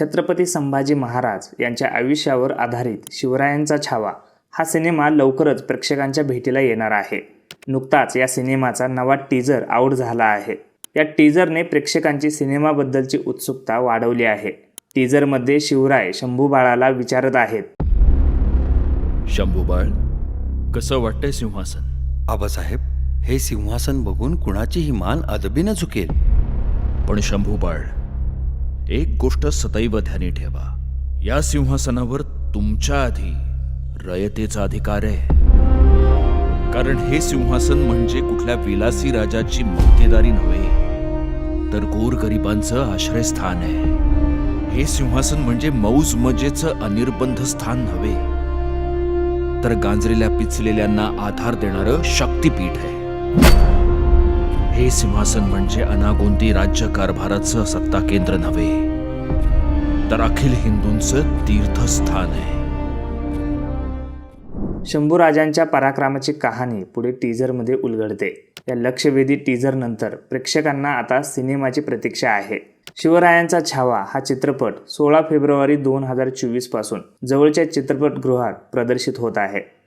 छत्रपती संभाजी महाराज यांच्या आयुष्यावर आधारित शिवरायांचा छावा हा सिनेमा लवकरच प्रेक्षकांच्या भेटीला येणार आहे. नुकताच या सिनेमाचा नवा टीजर आऊट झाला आहे. या टीजरने प्रेक्षकांची सिनेमाबद्दलची उत्सुकता वाढवली आहे. टीजरमध्ये शिवराय शंभू बाळाला विचारत आहेत. शंभूबाळ कसं वाटतंय सिंहासन? आबासाहेब हे सिंहासन बघून कुणाचीही मान अदबीनं झुकेल. पण शंभूबाळ एक गोष्ट सदैव ध्यानी ठेवा. या सिंहासनावर तुमच्या आधी रयतेचा अधिकार आहे. कारण हे सिंहासन म्हणजे कुठल्या विलासी राजाची मक्तेदारी नव्हे तर गोरगरिबांचं आश्रयस्थान आहे. हे सिंहासन म्हणजे मौज मजेचं अनिर्बंध स्थान नव्हे तर गांजलेल्या पिचलेल्यांना आधार देणारं शक्तिपीठ आहे. हे सिंहासन म्हणजे अनागोंदी राज्य कारभाराचं सत्ता केंद्र नव्हे तर अखिल हिंदूंचं तीर्थस्थान आहे. शंभूराजांच्या पराक्रमाची कहाणी पुढे टीझरमध्ये उलगडते. या लक्षवेधी टीझरनंतर प्रेक्षकांना आता सिनेमाची प्रतीक्षा आहे. शिवरायांचा छावा हा चित्रपट सोळा फेब्रुवारी दोन हजार चोवीसपासून जवळच्या चित्रपटगृहात प्रदर्शित होत आहे.